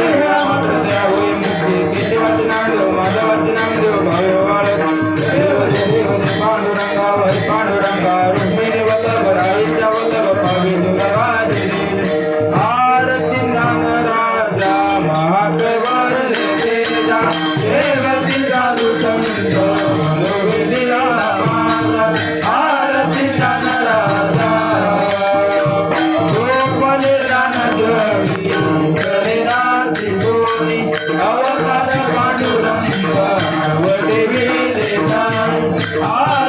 Yeah. Ah!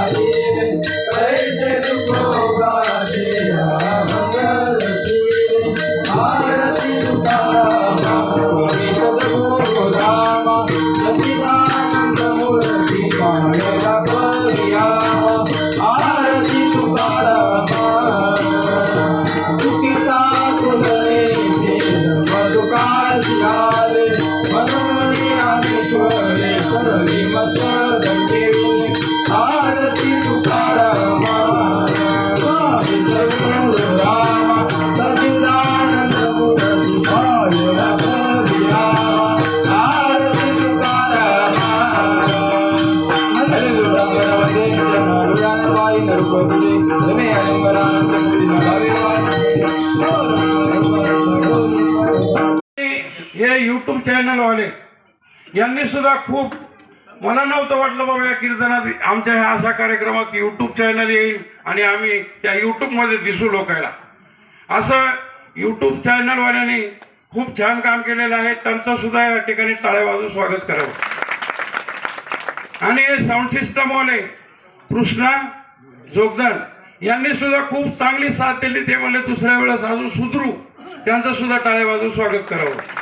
Aê! हे YouTube channel वाले यांनी सुद्धा खूप मला नव्हतं वाटलं बाबा या कीर्तनात आमच्या ह्या अशा कार्यक्रमात यूट्यूब चॅनल येईल आणि आम्ही त्या यूट्यूबमध्ये दिसू लोकायला. असं यूट्यूब चॅनलवाल्यांनी खूप छान काम केलेलं आहे. त्यांचं सुद्धा या ठिकाणी टाळेबाजू स्वागत करावं. आणि हे साऊंड सिस्टमवाले कृष्णा जोगदान. यांनी सुद्धा खूप चांगली साथ दिली. ते म्हणले दुसऱ्या वेळेस अजून सुधरू. त्यांचं सुद्धा टाळेबाजू स्वागत करावं.